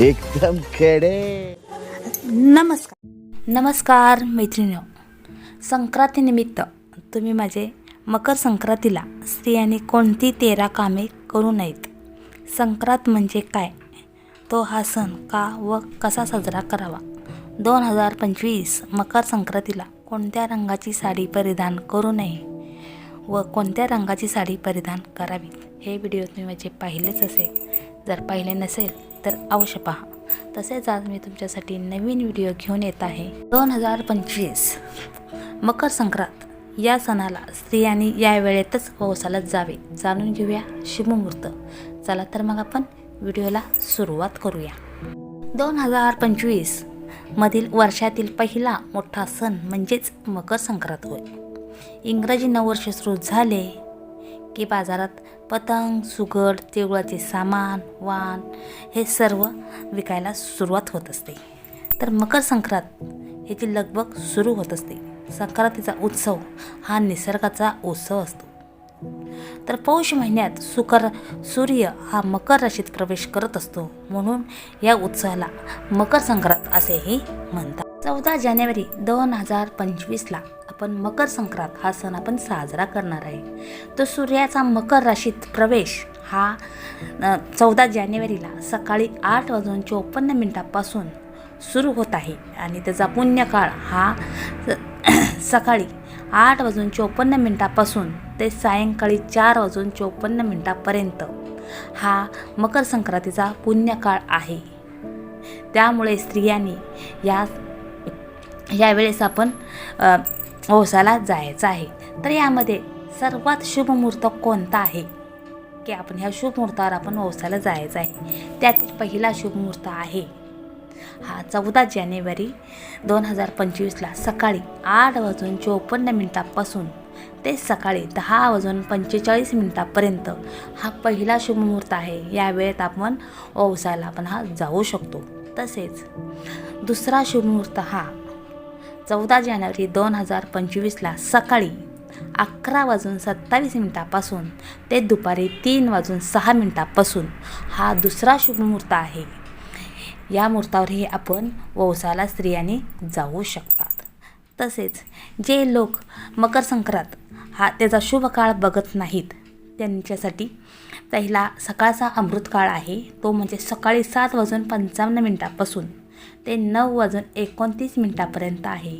एकदम कडे नमस्कार. नमस्कार मैत्रिणी संक्रांतीनिमित्त तुम्ही माझे मकर संक्रांतीला स्त्रियांनी कोणती तेरा कामे करू नयेत? संक्रांत म्हणजे काय? तो हा सण का व कसा साजरा करावा? दोन हजार पंचवीस मकर संक्रांतीला कोणत्या रंगाची साडी परिधान करू नये व कोणत्या रंगाची साडी परिधान करावी? हे व्हिडिओ तुम्ही माझे पाहिलेच असेल. जर पाहिले नसेल तर अवश्य पहा. तसेच आज मी तुमच्यासाठी नवीन व्हिडिओ घेऊन येत आहे. दोन हजार पंचवीस मकर संक्रांत. या सणाला स्त्रियांनी या वेळेतच पावसाला जावे. जाणून घेऊया शुभमुहूर्त. चला तर मग आपण व्हिडिओला सुरुवात करूया. दोन हजार पंचवीस मधील वर्षातील पहिला मोठा सण म्हणजेच मकर संक्रांत होय. इंग्रजी नववर्ष सुरू झाले. की बाजारात पतंग सुगड तिळगुळाचे सामान वाण हे सर्व विकायला सुरुवात होत असते. तर मकर संक्रांत ह्याची लगबग सुरू होत असते. संक्रांतीचा उत्सव हा निसर्गाचा उत्सव असतो. तर पौष महिन्यात सुकर सूर्य हा मकर राशीत प्रवेश करत असतो. म्हणून या उत्सवाला मकर संक्रांत असेही म्हणतात. चौदा जानेवारी दोन हजार पंचवीसला आपण मकर संक्रांत हा सण आपण साजरा करणार आहे. तो सूर्याचा मकर राशीत प्रवेश हा चौदा जानेवारीला सकाळी आठ वाजून चोपन्न मिनिटापासून सुरू होत आहे आणि त्याचा पुण्यकाळ हा सकाळी आठ वाजून चोपन्न मिनिटापासून ते सायंकाळी चार वाजून चोपन्न मिनिटापर्यंत हा मकर संक्रांतीचा पुण्यकाळ आहे. त्यामुळे स्त्रियांनी या यावेळेस आपण ओसाला जायचं आहे. तर यामध्ये सर्वात शुभ मुहूर्त कोणता आहे? की आपण ह्या शुभ मुहूर्तावर आपण ओसाला जायचं आहे. त्यातील पहिला शुभ मुहूर्त आहे हा चौदा जानेवारी दोन हजार पंचवीसला सकाळी आठ वाजून चोपन्न मिनिटापासून ते सकाळी दहा वाजून पंचेचाळीस मिनिटापर्यंत हा पहिला शुभ मुहूर्त आहे. या वेळेत आपण ओवसाला आपण हा जाऊ शकतो. तसेच दुसरा शुभ मुहूर्त हा चौदा जानेवारी दोन हजार पंचवीसला सकाळी अकरा वाजून सत्तावीस मिनिटापासून ते दुपारी तीन वाजून सहा मिनिटापासून हा दुसरा शुभमुहूर्त आहे. या मुहूर्तावरही आपण वौसाला स्त्रियांनी जाऊ शकतात. तसेच जे लोक मकर संक्रांत हा त्याचा शुभ काळ बघत नाहीत त्यांच्यासाठी पहिला सकाळचा अमृत काळ आहे. तो म्हणजे सकाळी सात वाजून पंचावन्न मिनिटापासून ते नऊ वाजून एकोणतीस मिनटापर्यंत आहे.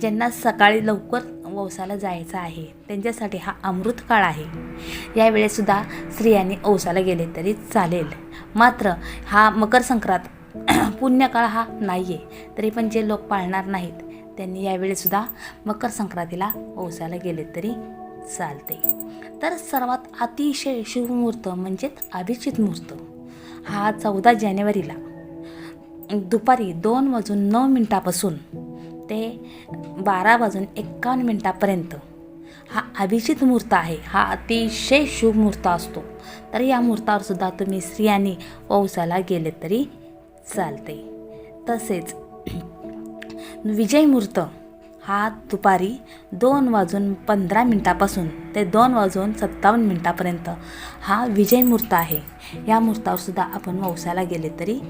ज्यांना सकाळी लवकर औसाला जायचं आहे त्यांच्यासाठी हा अमृत काळ आहे. यावेळेसुद्धा स्त्रियांनी औसाला गेले तरी चालेल. मात्र हा मकर संक्रांत पुण्यकाळ हा नाही आहे तरी पण जे लोक पाळणार नाहीत त्यांनी यावेळीसुद्धा मकर संक्रांतीला औसाला गेले तरी चालते. तर सर्वात अतिशय शुभ मुहूर्त म्हणजेच अभिजित मुहूर्त. हा चौदा जानेवारीला. दुपारी दोन वाजून नऊ मिनटापासून ते बारा वाजून एक्कावन्न मिनटापर्यंत हा अभिजित मुहूर्त आहे. हा अतिशय शुभ मुहूर्त असतो. तर या मुहूर्तावर सुद्धा तुम्ही स्त्रियांनी वौसाला गेले तरी चालते. तसेच विजय मुहूर्त हा दुपारी दोन वाजून पंधरा मिनटापासून ते दोन वाजून सत्तावन्न मिनटापर्यंत हा विजय मुहूर्त आहे. या मुहूर्तावर सुद्धा आपण वौसाला गेले तरी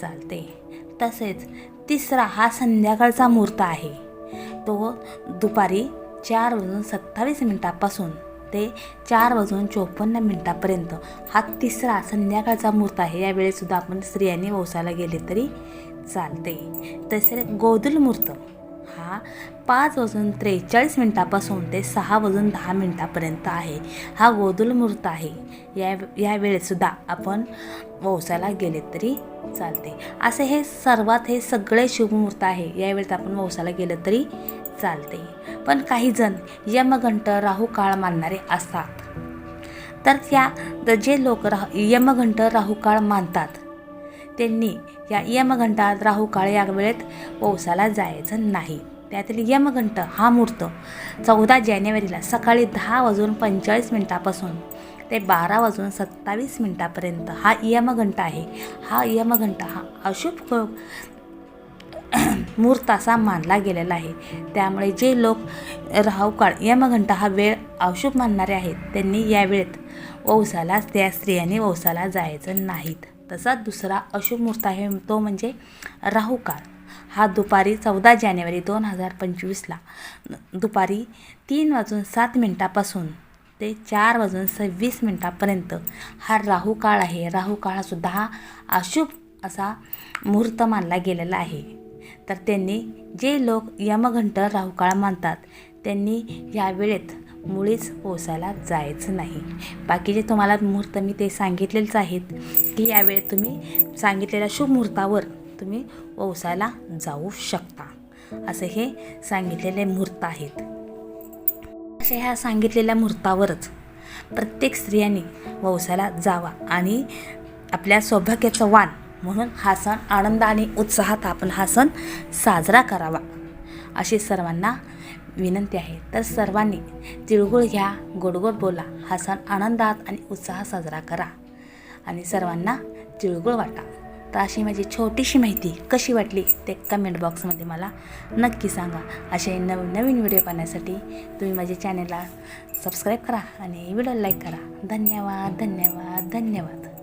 चालते. तसेच तिसरा हा संध्याकाळचा मुहूर्त आहे. तो दुपारी चार वाजून सत्तावीस मिनटापासून ते चार वाजून चोपन्न मिनटापर्यंत हा तिसरा संध्याकाळचा मुहूर्त आहे. यावेळेसुद्धा आपण स्त्रियांनी वौसाला गेले तरी चालते. तसेच गोधूल मुहूर्त. हा पाच वाजून त्रेचाळीस मिनटापासून ते सहा वाजून दहा मिनटापर्यंत आहे. हा गोधूल मुहूर्त आहे. या या वेळेसुद्धा आपण वौसाला गेले तरी चालते. असे हे सर्वात हे सगळे शुभ मुहूर्त आहे. यावेळेस आपण वौसाला गेलं तरी चालते. पण काही जण यमघंट राहू काळ मानणारे असतात. तर त्या जे लोक राह यमघंट राहू काळ मानतात त्यांनी या यमघंटात राहू काळ या वेळेत वौसाला जायचं नाही. त्यातील यमघंट हा मुहूर्त चौदा जानेवारीला सकाळी दहा वाजून पंचेचाळीस मिनटापासून ते बारा वाजून सत्तावीस मिनटापर्यंत हा यमघंट आहे. हा यमघंट हा अशुभ मुहूर्त असा मानला गेलेला आहे. त्यामुळे जे लोक राहू काळ यमघंटा हा वेळ अशुभ मानणारे आहेत त्यांनी या वेळेत वौसाला त्या स्त्रियांनी वौसाला जायचं नाहीत. तसाच दुसरा अशुभ मुहूर्त आहे तो म्हणजे राहू काळ. हा दुपारी चौदा जानेवारी दोन हजार पंचवीसला दुपारी तीन वाजून सात मिनटापासून ते चार वाजून सव्वीस मिनटापर्यंत हा राहू काळ आहे. राहू काळसुद्धा हा अशुभ असा मुहूर्त मानला गेलेला आहे. तर त्यांनी जे लोक यमघंट राहूकाळ मानतात त्यांनी या वेळेत मुळीच पोसायला जायचं नाही. बाकीचे तुम्हाला मुहूर्त मी ते सांगितलेलेच आहेत. की यावेळी तुम्ही सांगितलेल्या शुभ मुहूर्तावर तुम्ही वौसायला जाऊ शकता. असे हे सांगितलेले मुहूर्त आहेत. अशा ह्या सांगितलेल्या मुहूर्तावरच प्रत्येक स्त्रियांनी वौसाला जावा आणि आपल्या सौभाग्याचं वाण म्हणून हा सण आनंद आणि उत्साहात आपण हा सण साजरा करावा अशी सर्वांना विनंती आहे. तर सर्वांनी तिळगुळ घ्या गोडगोड बोला हा सण आनंदात आणि उत्साहात साजरा करा. आणि सर्वांना तिळगुळ वाटा. तर अशी माझी छोटीशी माहिती कशी वाटली ते कमेंट बॉक्समध्ये मला नक्की सांगा. असे नवीन नवीन व्हिडिओ पाहण्यासाठी तुम्ही माझ्या चॅनलला सबस्क्राईब करा आणि व्हिडिओ लाईक करा. धन्यवाद धन्यवाद धन्यवाद.